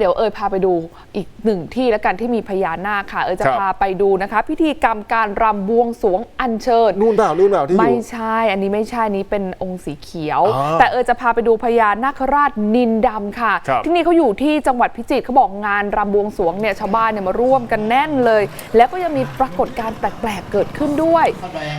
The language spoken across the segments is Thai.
เดี๋ยวเอยพาไปดูอีกหนึ่งที่แล้วกันที่มีพญานาคค่ะ เอยจะครับพาไปดูนะคะ พิธีกรรมการรำบวงสรวงอัญเชิญนู่นเปล่านู่นเปล่าที่อไม่ยู่ใช่ อันนี้ไม่ใช่อันนี้เป็นองค์สีเขียวอ๋อแต่เออจะพาไปดูพญานาคราชนินดำค่ะ ครับที่นี่เขาอยู่ที่จังหวัดพิจิตรเขาบอกงานรำบวงสรวงเนี่ยชาวบ้านเนี่ยมาร่วมกันแน่นเลย แล้วก็ยังมีปรากฏการณ์แปลกๆเกิดขึ้นด้วย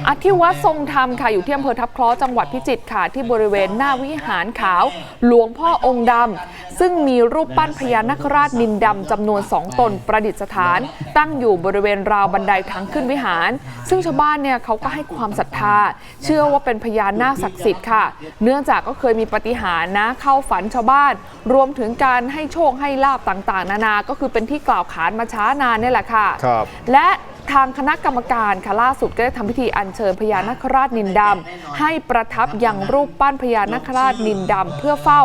อาที่วัดทรงธรรมค่ะอยู่ที่อำเภอทับเคราะห์จังหวัดพิจิตรค่ะที่บริเวณหน้าวิหารขาว หลวงพ่อองค์ดำ ซึ่งมีรูปปั้นพญานาคราชนินดำจำนวนสองตนประดิษฐาน ตั้งอยู่บริเวณราวบันไดทางขึ้นวิหาร ซึ่งชาวบ้านเนี่ยเขาก็ให้ความศรัทธา เชื่อว่าเป็นพญานาคศักดิ์สิทธิ์ค่ะ เนื่องจากก็เคยมีปาฏิหารย์นะเข้าฝันชาวบ้าน รวมถึงการให้โชคให้ลาบต่างๆ นานา ก็คือเป็นที่กล่าวขานมาช้านานเนี่ยแหละค่ะครับและ ทางคณะกรรมการค่ะล่าสุดก็ได้ทำพิธีอัญเชิญพญานาคราชนินดำให้ประทับยังรูปปั้นพญานาคราชนินดำเพื่อเฝ้า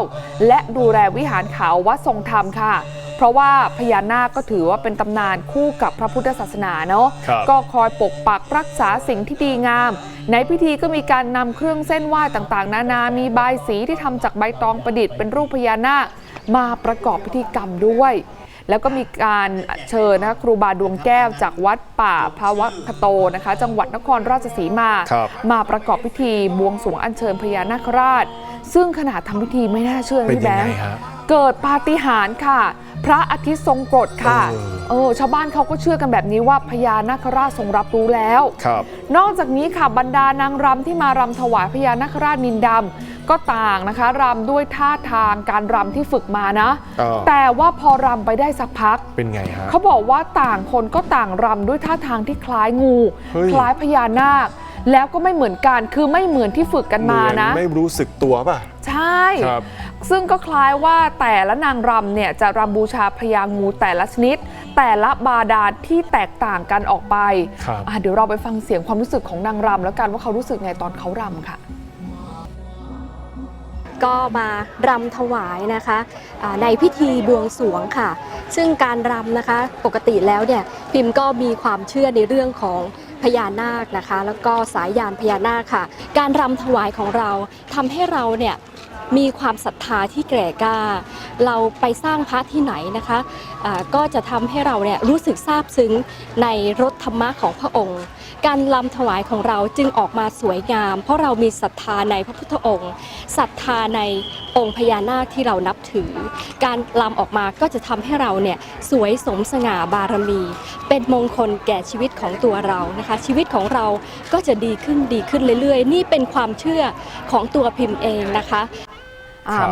และดูแลวิหารขาววัดทรงธรรมค่ะ เพราะว่าพญานาคก็ถือว่าเป็นตำนานคู่กับพระพุทธศาสนาเนาะครับก็คอยปกปักรักษาสิ่งที่ดีงาม ในพิธีก็มีการนำเครื่องเส้นไหว้ต่างๆ นานามีบายสีที่ทำจากใบตองประดิษฐ์เป็นรูปพญานาคมาประกอบพิธีกรรมด้วย แล้วก็มีการเชิญนะคะครูบาดวงแก้วจากวัดป่าพระวัคโตนะคะ จังหวัดนครราชสีมา ครับมาประกอบพิธีบวงสรวงอัญเชิญพญานาคราช ซึ่งขณะทำพิธีไม่น่าเชื่อนะเป็นพี่แบยังงไงค์ฮะ เกิดปาฏิหาริย์ค่ะ พระอาทิตย์ทรงกรดค่ะเออเออชาวบ้านเขาก็เชื่อกันแบบนี้ว่าพญานาคราชทรงรับรู้แล้วครับนอกจากนี้ค่ะบรรดานางรำที่มารำถวายพญานาคราชนินดำก็ต่างนะคะรำด้วยท่าทางการรำที่ฝึกมานะอ่าแต่ว่าพอรำไปได้สักพักเป็นไงฮะเขาบอกว่าต่างคนก็ต่างรำด้วยท่าทางที่คล้ายงูเฮ้ยคล้ายพญานาค แล้วก็ไม่เหมือนกันคือไม่เหมือนที่ฝึกกันมานะเหอไม่รู้สึกตัวป่ะ ใช่ครับซึ่งก็คล้ายว่าแต่ละนางรำเนี่ยจะรำบูชาพญางูแต่ละชนิด แต่ละบาดาลที่แตกต่างกันออกไปครับอะเดี๋ยวเราไปฟังเสียงความรู้สึกของนางรำแล้วกันว่าเขารู้สึกไงตอนเขารำค่ะก็มารำถวายนะคะอ่าในพิธีบวงสรวงค่ะ ซึ่งการรำนะคะปกติแล้วเนี่ยพิมพ์ก็มีความเชื่อในเรื่องของ พญานาคนะคะ แล้วก็สายยานพญานาคค่ะ การรำถวายของเราทำให้เราเนี่ย มีความศรัทธาที่แก่กล้า เราไปสร้างพระที่ไหนนะคะอ่าก็จะทำให้เราเนี่ยรู้สึกซาบซึ้งในรถธรรมะของพระองค์ การรำถวายของเราจึงออกมาสวยงาม เพราะเรามีศรัทธาในพระพุทธองค์ศรัทธาในองค์พญานาคที่เรานับถือ การรำออกมาก็จะทำให้เราเนี่ยสวยสมสง่าบารมี เป็นมงคลแก่ชีวิตของตัวเรานะคะ ชีวิตของเราก็จะดีขึ้นดีขึ้นเรื่อยๆ นี่เป็นความเชื่อของตัวพิมพ์เองนะคะ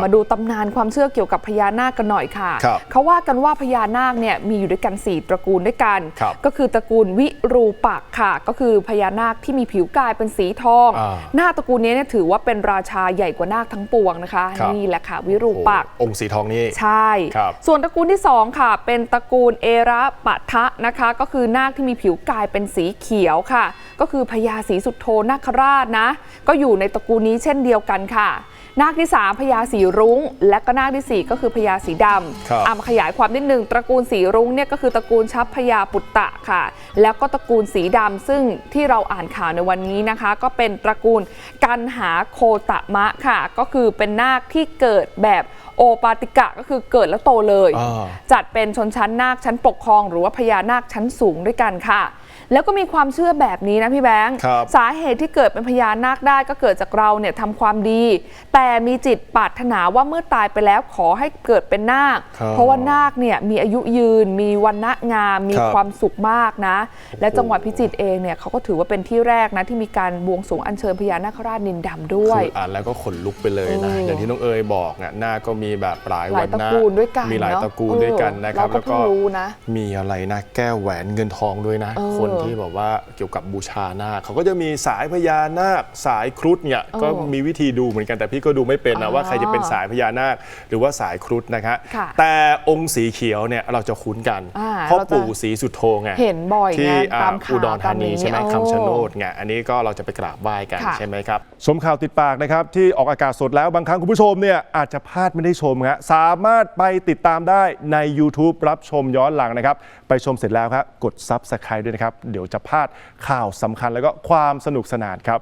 มาดูตำนานความเชื่อเกี่ยวกับพญานาคกันหน่อยค่ะครับเขาว่ากันว่าพญานาคเนี่ยมีอยู่ด้วยกัน 4 ตระกูลด้วยกันครับก็คือตระกูลวิรูปักษ์ค่ะ ก็คือพญานาคที่มีผิวกายเป็นสีทองอ่าหน้าตระกูลนี้เนี่ยถือว่าเป็นราชาใหญ่กว่านาคทั้งปวงนะคะครับนี่แหละค่ะ วิรูปักษ์โอ้องค์สีทองนี่ใช่ครับส่วนตระกูลที่ 2 ค่ะ เป็นตระกูลเอระปะทะนะคะ ก็คือนาคที่มีผิวกายเป็นสีเขียวค่ะ ก็คือพญาสีสุดโทนาคราชนะ ก็อยู่ในตระกูลนี้เช่นเดียวกันค่ะ นาคที่ 3พญาสีรุ้ง และก็นาคทีสี่4 ก็คือพญาสีดครับำอะมาขยายความนิดนึงตระกูลสีรุ้งเนี่ยก็คือตระกูลชัพพญาปุตตะค่ะ แล้วก็ตระกูลสีดำซึ่งที่เราอ่านข่าวในวันนี้นะคะ ก็เป็นตระกูลกันหาโคตะมะค่ะ ก็คือเป็นนาคที่เกิดแบบโอปาติกะก็คือเกิดแล้วโตเลยอ่าจัดเป็นชนชั้นนาคชั้นปกครอง หรือว่าพญานาคชั้นสูงด้วยกันค่ะ แล้วก็มีความเชื่อแบบนี้นะพี่แบงค์ครับสาเหตุที่เกิดเป็นพญานาคได้ก็เกิดจากเราเนี่ยทำความดี แต่มีจิตปรารถนาว่าเมื่อตายไปแล้วขอให้เกิดเป็นนาคครับเพราะว่านาคเนี่ยมีอายุยืน มีวันณะงาม มีครับความสุขมากนะ และจังหวัดพิจิตรเองเนี่ยเขาก็ถือว่าเป็นที่แรกนะที่มีการบวงสรวงอัญเชิญพญานาคราชนินดำด้วยคืออ่านแล้วก็ขนลุกไปเลยนะเอออย่างที่น้องเอ๋ยบอกอะหน้าก็มีแบบหลายหลาวัยนตระนะกูลด้วยกันมีหลายเนอะตระกูลด้วยกันนะครับเออเราก็แล้วก็เพิ่งรู้นะมีอะไรนะ แก้วแหวนเงินทองด้วยนะเออคนที่แบบว่าเกี่ยวกับบูชานาคเขาก็จะมีสายพญานาค สายครุฑเนี่ยเออก็มีวิธีดูเหมือนกันแต่พี่ก็ดูไม่เป็นอ๋นะอว่าใครจะเป็นสายพญานาค หรือว่าสายครุฑนะครับค่ะแต่องค์สีเขียวเนี่ยเราจะคุ้นกันอ่าเพราะเราจะปู่ศรีสุโธไงเห็นบ่อยที่ไงอ่าตามข่าวอุดรธานีตามนี้ใช่ไหมเออคำชะโนดไงอันนี้ก็เราจะไปกราบไหว้กันค่ะใช่ไหมครับชมข่าวติดปากนะครับที่ออกอากาศสดแล้วบางครั้งคุณผู้ชมเนี่ยอาจจะพลาดไม่ได้ชมครับสามารถไปติดตามได้ใน YouTube รับชมย้อนหลังนะครับ ไปชมเสร็จแล้วครับกด Subscribe ด้วยนะครับ เดี๋ยวจะพลาดข่าวสำคัญแล้วก็ความสนุกสนานครับ